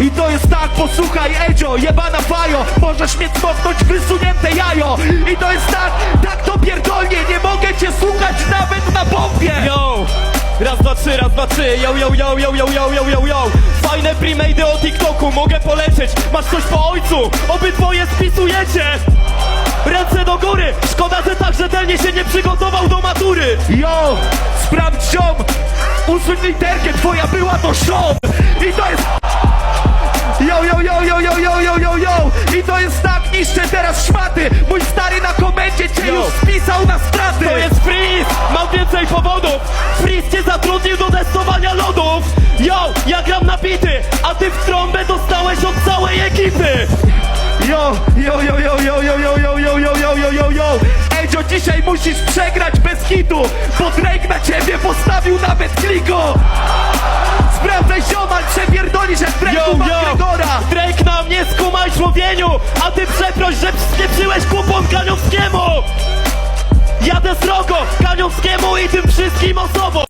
I to jest tak, posłuchaj Edzio, jebana fajo. Możesz mnie cmoknąć wysunięte jajo. I to jest tak, tak to pierdolnie. Nie mogę cię słuchać nawet na bombie Yo! Raz, dwa, trzy, raz, dwa, trzy, yo, yo, yo, yo, yo, yo, yo, yo, yo. Fajne premade o TikToku, mogę polecieć. Masz coś po ojcu, obydwoje spisujecie. Ręce do góry, szkoda, że tak rzetelnie się nie przygotował do matury. Yo, sprawdź ziom. Usuń literkę, twoja była to Sean I to to jest tak, niszczę teraz szmaty Mój stary na komendzie cię Yo. już spisał na straty To jest freeze, mam więcej powodów Freeze cię zatrudnił do testowania lodów Yo, ja gram na bity, a ty w trąbę dostałeś od całej ekipy Yo, yo, yo, yo, yo, yo, yo, yo, yo, yo, yo, yo, yo, yo Edzio, dzisiaj musisz przegrać bez hitu Bo Drake na ciebie postawił nawet kliko Sprawdzaj ziomal, przepierdolisz jak Yo, Drake'u człowieniu A ty przeproś, że spieprzyłeś kupon Kaniowskiemu. Jadę srogo, Kaniowskiemu i tym wszystkim osobom